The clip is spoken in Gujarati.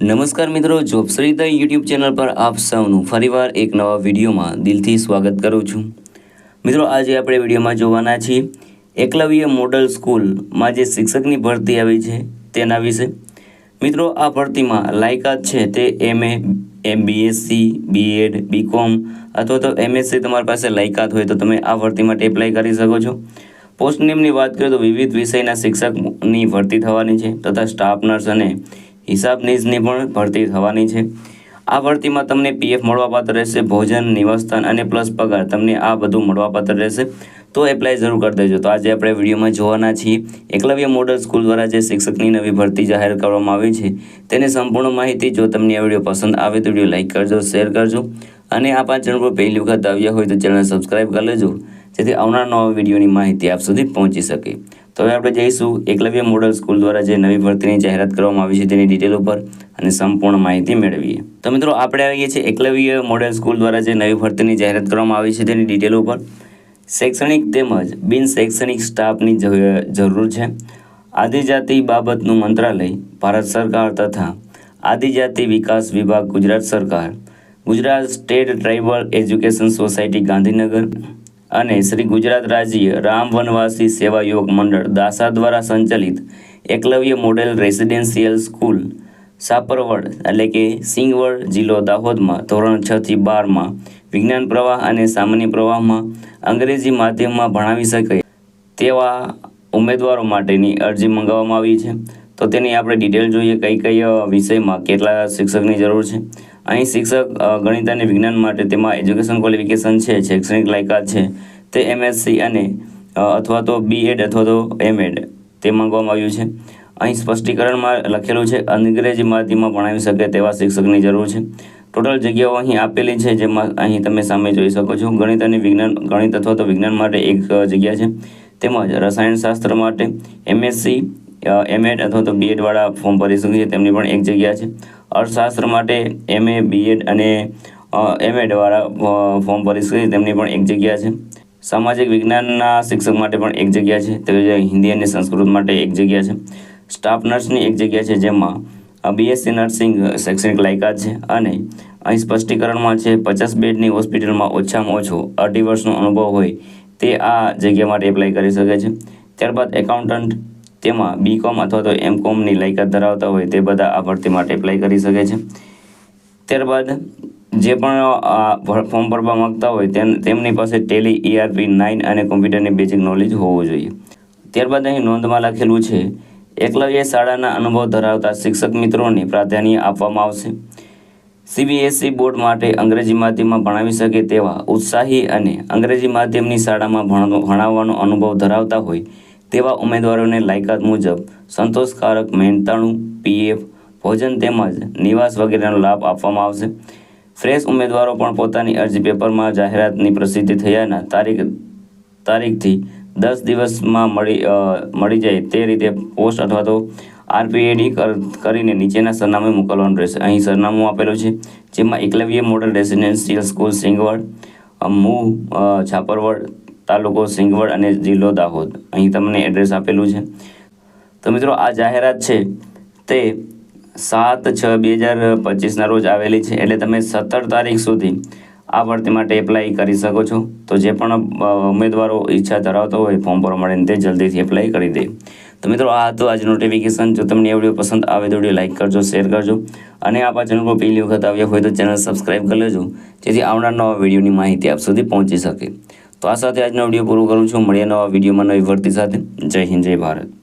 નમસ્કાર મિત્રો, જોબશ્રીતા યુટ્યુબ ચેનલ પર આપ સૌનું ફરીવાર એક નવા વિડીયોમાં દિલથી સ્વાગત કરું છું. મિત્રો, આજે આપણે વિડીયોમાં જોવાના છીએ, એકલવ્ય મોડલ સ્કૂલમાં જે શિક્ષકની ભરતી આવી છે તેના વિશે. મિત્રો, આ ભરતીમાં લાયકાત છે તે MA M BSc BEd BCom અથવા તો એમએસસી તમારી પાસે લાયકાત હોય તો તમે આ ભરતી માટે એપ્લાય કરી શકો છો. પોસ્ટ નેમની વાત કરીએ તો વિવિધ વિષયના શિક્ષકની ભરતી થવાની છે તથા સ્ટાફ નર્સ અને હિસાબનીશની પણ ભરતી થવાની છે. આ ભરતીમાં તમને પીએફ મળવાપાત્ર રહેશે, ભોજન, નિવાસસ્થાન અને પ્લસ પગાર. તમને આ બધું મળવાપાત્ર રહેશે. તો એપ્લાય જરૂર કરી દેજો. તો આજે આપણે વિડીયોમાં જોવાના છીએ, એકલવ્ય મોડલ સ્કૂલ દ્વારા જે શિક્ષકની નવી ભરતી જાહેર કરવામાં આવી છે, તેની સંપૂર્ણ માહિતી જો તમને આ વીડિયો પસંદ આવે તો વીડિયો લાઇક કરજો, શેર કરજો. અને આ પાંચ ચેનલ પર પહેલી વખત આવ્યા હોય તો ચેનલ સબસ્ક્રાઈબ કરી લેજો, જેથી આવનાર નવા વિડીયોની માહિતી આપ સુધી પહોંચી શકે. તો હવે આપણે જઈશું એકલવ્ય મોડલ સ્કૂલ દ્વારા જે નવી ભરતીની જાહેરાત કરવામાં આવી છે તેની ડિટેલ ઉપર અને સંપૂર્ણ માહિતી મેળવીએ. તો મિત્રો, આપણે આવીએ છીએ એકલવ્ય મોડલ સ્કૂલ દ્વારા જે નવી ભરતીની જાહેરાત કરવામાં આવી છે તેની ડિટેલ ઉપર. શૈક્ષણિક તેમજ બિન શૈક્ષણિક સ્ટાફની જરૂર છે. આદિજાતિ બાબતનું મંત્રાલય, ભારત સરકાર તથા આદિજાતિ વિકાસ વિભાગ ગુજરાત સરકાર, Gujarat state tribal education society Gandhinagar અને શ્રી ગુજરાત રાજ્ય રામ વનવાસી સેવા યોગ મંડળ દાસા દ્વારા સંચાલિત Eklavya model residential school Saparvad, એટલે કે સિંગવડ જિલ્લો દાહોદમાં ધોરણ છ થી બારમાં વિજ્ઞાન પ્રવાહ અને સામાન્ય પ્રવાહમાં અંગ્રેજી માધ્યમમાં ભણાવી શકે તેવા ઉમેદવારો માટેની અરજી મંગાવવામાં આવી છે. તો તેની આપણે ડિટેલ જોઈએ કઈ કઈ વિષયમાં કેટલા શિક્ષકની જરૂર છે. અહીં શિક્ષક ગણિત અને વિજ્ઞાન માટે તેમાં એજ્યુકેશન ક્વોલિફિકેશન છે, શૈક્ષણિક લાયકાત છે, તે એમએસસી અને અથવા તો બીએડ અથવા તો એમએડ તે માંગવામાં આવ્યું છે. અહીં સ્પષ્ટીકરણમાં લખેલું છે, અંગ્રેજી માધ્યમમાં ભણાવી શકે તેવા શિક્ષકની જરૂર છે. ટોટલ જગ્યાઓ અહીં આપેલી છે, જેમાં અહીં તમે સામે જોઈ શકો છો. ગણિત અને વિજ્ઞાન, ગણિત અથવા તો વિજ્ઞાન માટે એક જગ્યા છે. તેમજ રસાયણશાસ્ત્ર માટે એમએસસી એમએડ અથવા તો બીએડવાળા ફોર્મ ભરી શકે છે તેમની પણ એક જગ્યા છે. અર્થશાસ્ત્ર માટે એમએ બીએડ અને એમએડવાળા ફોર્મ ભરી શકે છે તેમની પણ એક જગ્યા છે. સામાજિક વિજ્ઞાનના શિક્ષક માટે પણ એક જગ્યા છે. તેવી હિન્દી અને સંસ્કૃત માટે એક જગ્યા છે. સ્ટાફ નર્સની એક જગ્યા છે, જેમાં બીએસસી નર્સિંગ શૈક્ષણિક લાયકાત છે અને અહીં સ્પષ્ટીકરણમાં છે, પચાસ બેડની હોસ્પિટલમાં ઓછામાં ઓછો અઢી વર્ષનો અનુભવ હોય તે આ જગ્યા માટે એપ્લાય કરી શકે છે. ત્યારબાદ એકાઉન્ટન્ટ તેમાં બીકોમ અથવા તો એમ કોમની લાયકાત ધરાવતા હોય તે બધા આ ભરતી માટે એપ્લાય કરી શકે છે. ત્યારબાદ જે પણ ફોર્મ ભરવા માંગતા હોય તેમની પાસે ટેલી ઈઆરપી નાઇન અને કોમ્પ્યુટરની બેઝિક નોલેજ હોવું જોઈએ. ત્યારબાદ અહીં નોંધમાં લખેલું છે, એકલવ્ય શાળાના અનુભવ ધરાવતા શિક્ષક મિત્રોને પ્રાધાન્ય આપવામાં આવશે. સીબીએસઈ બોર્ડ માટે અંગ્રેજી માધ્યમમાં ભણાવી શકે તેવા ઉત્સાહી અને અંગ્રેજી માધ્યમની શાળામાં ભણ- ભણાવવાનો અનુભવ ધરાવતા હોય તેવા ઉમેદવારોને લાયકાત મુજબ સંતોષકારક મહેનતાણું પીએફ, ભોજન તેમજ નિવાસ વગેરેનો લાભ આપવામાં આવશે. ફ્રેશ ઉમેદવારો પણ પોતાની અરજી પેપરમાં જાહેરાતની પ્રસિદ્ધિ થયાના તારીખ, તારીખથી દસ દિવસમાં મળી મળી જાય તે રીતે પોસ્ટ અથવા તો આરપીએડી કરીને નીચેના સરનામે મોકલવાનું રહેશે. અહીં સરનામું આપેલું છે, જેમાં Eklavya model residential school Singvad મૂ છાપરવડ તાલુકો સિંગવડ અને જિલ્લો દાહોદ. અહીં તમને એડ્રેસ આપેલું છે. તો મિત્રો, આ જાહેરાત છે તે સાત છ બે હજાર પચીસના રોજ આવેલી છે. એટલે તમે સત્તર તારીખ સુધી આ ભરતી માટે એપ્લાય કરી શકો છો. તો જે પણ ઉમેદવારો ઈચ્છા ધરાવતો હોય ફોર્મ ભરવા માટે તે જલ્દીથી એપ્લાય કરી દે. તો મિત્રો, આ હતું આજ નોટિફિકેશન જો તમને વીડિયો પસંદ આવે તો વીડિયો લાઇક કરજો શેર કરજો. અને આ ચેનલ પર પહેલી વખત આવ્યા હોય તો ચેનલ સબસ્ક્રાઈબ કરી લેજો, જેથી આવનાર નવા વિડીયોની માહિતી આપ સુધી પહોંચી શકે. તો આ સાથે આજનો વીડિયો પૂરો કરું છું. મળીએ નવા વિડીયોમાં નવી ભરતી સાથે. જય હિન્દ, જય ભારત.